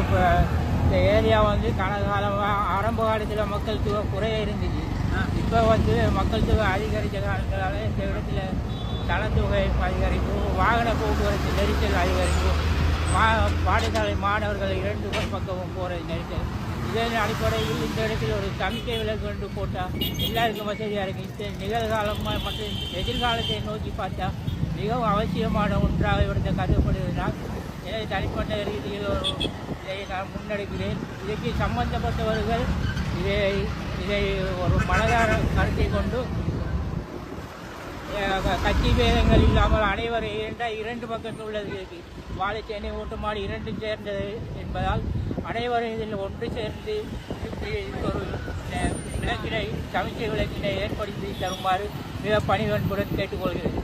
இப்போ இந்த ஏரியா வந்து கனகாலமாக ஆரம்ப காலத்தில் மக்கள் தொகை குறைய இருந்துச்சு. இப்போ வந்து மக்கள் தொகை அதிகரித்த காலங்களால இந்த இடத்துல தளத்தொகை அதிகரிப்பு வாகன போக்குவரத்து நெரிசல் அதிகரிப்பு மா பாடசாலை மாணவர்கள் இரண்டு பக்கமும் போகிற நெரிசல். இதன் அடிப்படையில் இந்த இடத்தில் ஒரு சமிக்கை விலக்கு போட்டால் எல்லாருக்கும் வசதியாக இருக்குது இந்த நிகழ்காலம் மற்றும் எதிர்காலத்தை நோக்கி பார்த்தா மிகவும் அவசியமான ஒன்றாக இவரது கருதப்படுவதனால் இதை தனிப்பட்ட ரீதியில் ஒரு இதை நான் முன்னெடுக்கிறேன். இதற்கு சம்பந்தப்பட்டவர்கள் இதை இதை ஒரு மனதார கருத்தை கொண்டு கட்சி பேதங்கள் இல்லாமல் அனைவரும் இரண்ட இரண்டு பக்கத்தில் உள்ளது. வாழைச்சேனை ஓட்டுமாடு இரண்டும் சேர்ந்தது என்பதால் அனைவரும் இதில் ஒன்று சேர்ந்து ஒரு விளக்கினை சமைச்சை விளக்கினை ஏற்படுத்தி தருமாறு மிக பணிவன்புடன் கேட்டுக்கொள்கிறேன்.